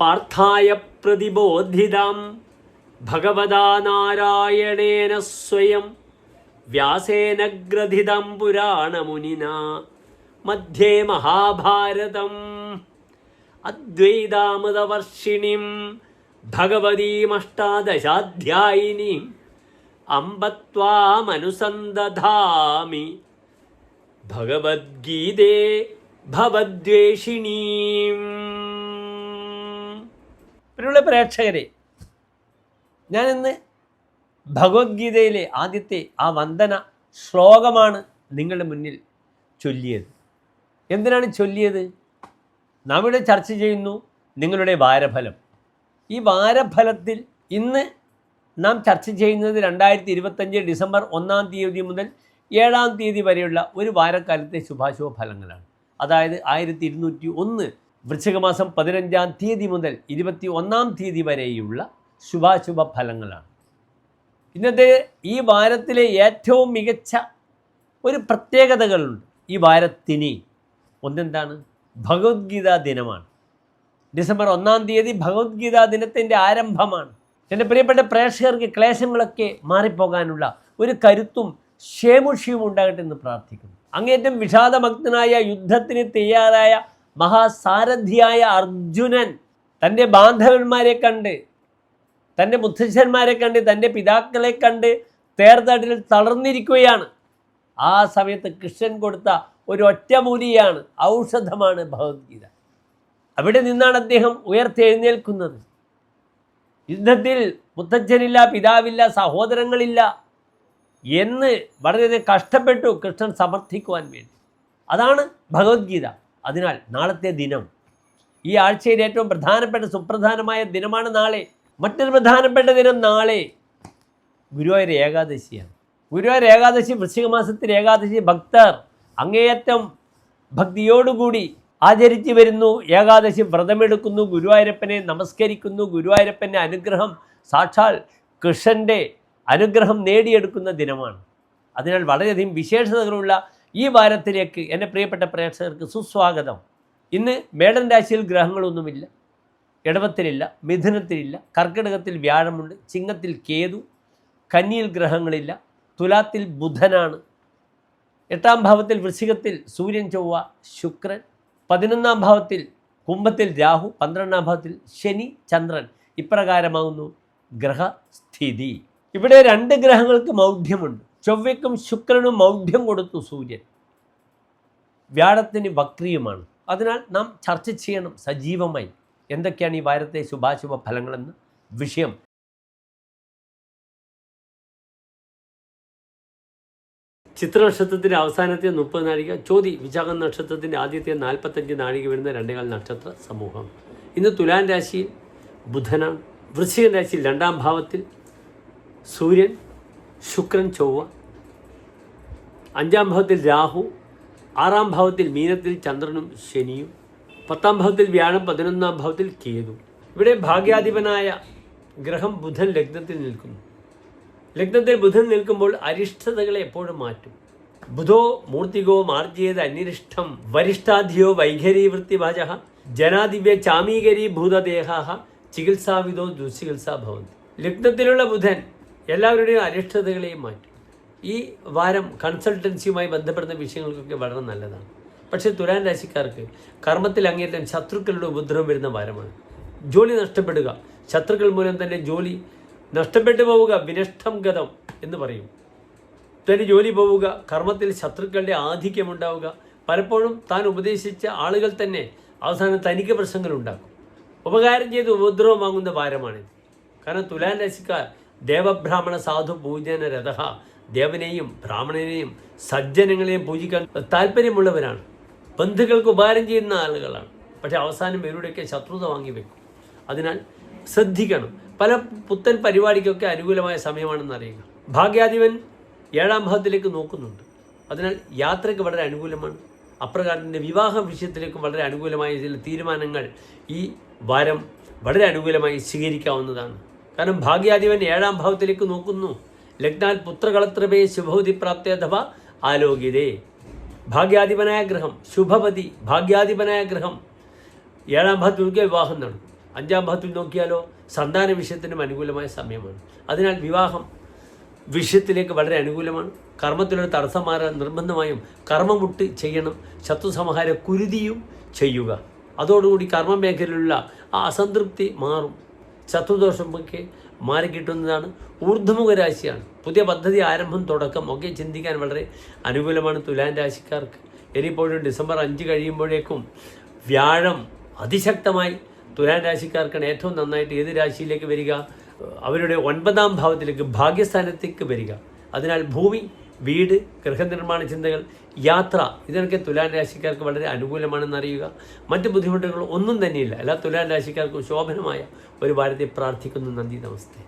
പാർത്ഥായ പ്രതിബോധിതാം ഭഗവതാ നാരായണേന സ്വയം വ്യാസേന ഗ്രഥിതം പുരാണമുനിന മധ്യേ മഹാഭാരതം. അദ്വൈതാമൃതവർഷിണിം ഭഗവതീമഷ്ടാദശാധ്യായിനീം അമ്പത്വാമനുസന്ദധാമി ഭഗവത്ഗീതേ ഭവദ്വേഷിണീം. പ്രിയുള്ള പ്രേക്ഷകരെ ഞാൻ ഇന്ന് ഭഗവത്ഗീതയിലെ ആദ്യത്തെ ആ വന്ദന ശ്ലോകമാണ് നിങ്ങളുടെ മുന്നിൽ ചൊല്ലിയത്. എന്തിനാണ് ചൊല്ലിയത്? നാം ഇവിടെ ചർച്ച ചെയ്യുന്നു നിങ്ങളുടെ വാരഫലം. ഈ വാരഫലത്തിൽ ഇന്ന് നാം ചർച്ച ചെയ്യുന്നത് രണ്ടായിരത്തി ഇരുപത്തഞ്ച് ഡിസംബർ ഒന്നാം തീയതി മുതൽ ഏഴാം തീയതി വരെയുള്ള ഒരു വാരക്കാലത്തെ ശുഭാശുഭ ഫലങ്ങളാണ് അതായത് ആയിരത്തി ഇരുന്നൂറ്റി ഒന്ന് വൃശ്ചികമാസം പതിനഞ്ചാം തീയതി മുതൽ ഇരുപത്തി ഒന്നാം തീയതി വരെയുള്ള ശുഭാശുഭ ഫലങ്ങളാണ്. ഇന്നത്തെ ഈ വാരത്തിലെ ഏറ്റവും മികച്ച ഒരു പ്രത്യേകതകളുണ്ട്. ഈ വാരത്തിന് ഒന്നെന്താണ്? ഭഗവത്ഗീതാ ദിനമാണ്. ഡിസംബർ ഒന്നാം തീയതി ഭഗവത്ഗീതാ ദിനത്തിന്റെ ആരംഭമാണ്. എന്റെ പ്രിയപ്പെട്ട പ്രേക്ഷകർക്ക് ക്ലേശങ്ങളൊക്കെ മാറിപ്പോകാനുള്ള ഒരു കരുത്തും ക്ഷേമുഷിയും ഉണ്ടാകട്ടെ എന്ന് പ്രാർത്ഥിക്കുന്നു. അങ്ങേറ്റം വിഷാദഭക്തനായ യുദ്ധത്തിന് തയ്യാറായ മഹാസാരഥിയായ അർജുനൻ തന്റെ ബാന്ധവന്മാരെ കണ്ട് തന്റെ മുത്തശ്ശന്മാരെ കണ്ട് തന്റെ പിതാക്കളെ കണ്ട് തേർതടിൽ തളർന്നിരിക്കുകയാണ്. ആ സമയത്ത് കൃഷ്ണൻ കൊടുത്ത ഒരു ഒറ്റമൂലിയാണ് ഔഷധമാണ് ഭഗവത്ഗീത. അവിടെ നിന്നാണ് അദ്ദേഹം ഉയർത്തെഴുന്നേൽക്കുന്നത്. യുദ്ധത്തിൽ മുത്തച്ഛനില്ല പിതാവില്ല സഹോദരങ്ങളില്ല എന്ന് വളരെയധികം കഷ്ടപ്പെട്ടു കൃഷ്ണൻ സമർത്ഥിക്കുവാൻ വേണ്ടി. അതാണ് ഭഗവത്ഗീത. അതിനാൽ നാളത്തെ ദിനം ഈ ആഴ്ചയിൽ ഏറ്റവും പ്രധാനപ്പെട്ട സുപ്രധാനമായ ദിനമാണ് നാളെ. മറ്റൊരു പ്രധാനപ്പെട്ട ദിനം നാളെ. ഗുരുവായൂർ ഏകാദശിയാണ്. ഗുരുവായൂർ ഏകാദശി വൃശ്ചിക മാസത്തിൽ ഏകാദശി ഭക്തർ അങ്ങേയറ്റം ഭക്തിയോടുകൂടി ആചരിച്ചു വരുന്നു. ഏകാദശി വ്രതമെടുക്കുന്നു. ഗുരുവായൂരപ്പനെ നമസ്കരിക്കുന്നു. ഗുരുവായൂരപ്പന്റെ അനുഗ്രഹം സാക്ഷാൽ കൃഷ്ണന്റെ അനുഗ്രഹം നേടിയെടുക്കുന്ന ദിനമാണ്. അതിനാൽ വളരെയധികം വിശേഷതകളുള്ള ഈ വാരത്തിലേക്ക് എന്റെ പ്രിയപ്പെട്ട പ്രേക്ഷകർക്ക് സുസ്വാഗതം. ഇന്ന് മേടൻ രാശിയിൽ ഗ്രഹങ്ങളൊന്നുമില്ല. ഇടവത്തിലില്ല മിഥുനത്തിലില്ല കർക്കിടകത്തിൽ വ്യാഴമുണ്ട് ചിങ്ങത്തിൽ കേതു കന്നിയിൽ ഗ്രഹങ്ങളില്ല തുലാത്തിൽ ബുധനാണ്. എട്ടാം ഭാവത്തിൽ വൃശ്ചികത്തിൽ സൂര്യൻ ചൊവ്വ ശുക്രൻ പതിനൊന്നാം ഭാവത്തിൽ കുംഭത്തിൽ രാഹു പന്ത്രണ്ടാം ഭാവത്തിൽ ശനി ചന്ദ്രൻ. ഇപ്രകാരമാകുന്നു ഗ്രഹസ്ഥിതി. ഇവിടെ രണ്ട് ഗ്രഹങ്ങൾക്ക് മൗഢ്യമുണ്ട്. ചൊവ്വയ്ക്കും ശുക്രനും മൗഢ്യം കൊടുത്തു സൂര്യൻ. വ്യാഴത്തിന് വക്രിയുമാണ്. അതിനാൽ നാം ചർച്ച ചെയ്യണം സജീവമായി. എന്തൊക്കെയാണ് ഈ വാരത്തെ ശുഭാശുഭ ഫലങ്ങളെന്ന്? വിഷയം. ചിത്ര നക്ഷത്രത്തിന്റെ അവസാനത്തെ മുപ്പത് നാഴിക ചോതി വിശാഖ നക്ഷത്രത്തിന്റെ ആദ്യത്തെ നാൽപ്പത്തഞ്ച് നാഴിക വരുന്ന രണ്ടേകാൽ നക്ഷത്ര സമൂഹം. ഇന്ന് തുലാൻ രാശിയിൽ ബുധനാണ്. വൃശ്ചിക രാശിയിൽ രണ്ടാം ഭാവത്തിൽ സൂര്യൻ ശുക്രൻ ചൊവ്വ. അഞ്ചാം ഭാവത്തിൽ രാഹു ആറാം ഭാവത്തിൽ മീനത്തിൽ ചന്ദ്രനും ശനിയും പത്താം ഭാവത്തിൽ വ്യാഴം പതിനൊന്നാം ഭാവത്തിൽ കേതു. ഇവിടെ ഭാഗ്യാധിപനായ ഗ്രഹം ബുധൻ ലഗ്നത്തിൽ നിൽക്കുന്നു. ലഗ്നത്തിൽ ബുധൻ നിൽക്കുമ്പോൾ അരിഷ്ടതകളെ എപ്പോഴും മാറ്റും. ബുധോ മൂർത്തികോ മാർജിയത് അന്യരിഷ്ടം വരിഷ്ഠാധിയോ വൈഖരീ വൃത്തിഭാജ ജനാധിപ്യ ചാമീകരീ ഭൂതദേഹ ചികിത്സാവിധോ ദുശ്ചികിത്സാ ഭവന്തി. ലഗ്നത്തിലുള്ള ബുധൻ എല്ലാവരുടെയും അരിഷ്ടതകളെയും മാറ്റി. ഈ വാരം കൺസൾട്ടൻസിയുമായി ബന്ധപ്പെടുന്ന വിഷയങ്ങൾക്കൊക്കെ വളരെ നല്ലതാണ്. പക്ഷേ തുലാൻ രാശിക്കാർക്ക് കർമ്മത്തിൽ അങ്ങേറ്റം ശത്രുക്കളുടെ ഉപദ്രവം വരുന്ന വാരമാണ്. ജോലി നഷ്ടപ്പെടുക. ശത്രുക്കൾ മൂലം തന്നെ ജോലി നഷ്ടപ്പെട്ടു പോവുക വിനഷ്ടം ഗതം എന്ന് പറയും. തന്നെ ജോലി പോവുക കർമ്മത്തിൽ ശത്രുക്കളുടെ ആധിക്യം ഉണ്ടാവുക. പലപ്പോഴും താൻ ഉപദേശിച്ച ആളുകൾ തന്നെ അവസാനം തനിക്ക് പ്രശ്നങ്ങൾ ഉണ്ടാക്കും. ഉപകാരം ചെയ്ത് ഉപദ്രവം വാങ്ങുന്ന വാരമാണിത്. കാരണം തുലാൻ രാശിക്കാർ ദേവബ്രാഹ്മണ സാധു പൂജന രഥ ദേവനെയും ബ്രാഹ്മണനെയും സജ്ജനങ്ങളെയും പൂജിക്കാൻ താല്പര്യമുള്ളവരാണ്. ബന്ധുക്കൾക്ക് ഉപകാരം ചെയ്യുന്ന ആളുകളാണ്. പക്ഷെ അവസാനം ഇവരുടെയൊക്കെ ശത്രുത വാങ്ങി വെക്കും. അതിനാൽ ശ്രദ്ധിക്കണം. പല പുത്തൻ പരിപാടിക്കൊക്കെ അനുകൂലമായ സമയമാണെന്ന് അറിയുക. ഭാഗ്യാധിപൻ ഏഴാം ഭാവത്തിലേക്ക് നോക്കുന്നുണ്ട്. അതിനാൽ യാത്രയ്ക്ക് വളരെ അനുകൂലമാണ്. അപ്രകാരത്തിന്റെ വിവാഹ വിഷയത്തിലേക്ക് വളരെ അനുകൂലമായ ചില തീരുമാനങ്ങൾ ഈ വാരം വളരെ അനുകൂലമായി സ്വീകരിക്കാവുന്നതാണ്. കാരണം ഭാഗ്യാധിപൻ ഏഴാം ഭാവത്തിലേക്ക് നോക്കുന്നു. ലഗ്നാൽ പുത്രകളത്രപേ ശുഭവതി പ്രാപ്തി അഥവാ ആലോകിതേ. ഭാഗ്യാധിപനായ ഗ്രഹം ശുഭപതി ഭാഗ്യാധിപനായ ഗ്രഹം. ഏഴാം ഭാവത്തിൽ വിവാഹം നടക്കും അഞ്ചാം ഭാഗത്തിൽ നോക്കിയാലോ സന്താന വിഷയത്തിനും അനുകൂലമായ സമയമാണ്. അതിനാൽ വിവാഹം വിഷയത്തിലേക്ക് വളരെ അനുകൂലമാണ്. കർമ്മത്തിലൊരു തടസ്സം മാറാൻ നിർബന്ധമായും കർമ്മമുട്ട് ചെയ്യണം. ശത്രുസംഹാര കുരുതിയും ചെയ്യുക. അതോടുകൂടി കർമ്മ മേഖലയിലുള്ള ആ അസംതൃപ്തി മാറും. ശത്രുദോഷമൊക്കെ മാറിക്കിട്ടുന്നതാണ് ഊർധ്വമുഖ രാശിയാണ്. പുതിയ പദ്ധതി ആരംഭം തുടക്കം ഒക്കെ ചിന്തിക്കാൻ വളരെ അനുകൂലമാണ് തുലാൻ രാശിക്കാർക്ക്. ഇനിയിപ്പോഴും ഡിസംബർ അഞ്ച് കഴിയുമ്പോഴേക്കും വ്യാഴം അതിശക്തമായി തുലാൻ രാശിക്കാർക്കാണ് ഏറ്റവും നന്നായിട്ട് ഏത് രാശിയിലേക്ക് വരിക? അവരുടെ ഒൻപതാം ഭാവത്തിലേക്ക് ഭാഗ്യസ്ഥാനത്തേക്ക് വരിക. അതിനാൽ ഭൂമി വീട് ഗൃഹനിർമ്മാണ ചിന്തകൾ യാത്ര ഇതിനൊക്കെ തുലാൻ രാശിക്കാർക്ക് വളരെ അനുകൂലമാണെന്ന് അറിയുക. മറ്റ് ബുദ്ധിമുട്ടുകൾ ഒന്നും തന്നെയില്ല. എല്ലാ തുലാൻ രാശിക്കാർക്കും ശോഭനമായ ഒരു വാരത്തെ പ്രാർത്ഥിക്കുന്നു. നന്ദി നമസ്തേ.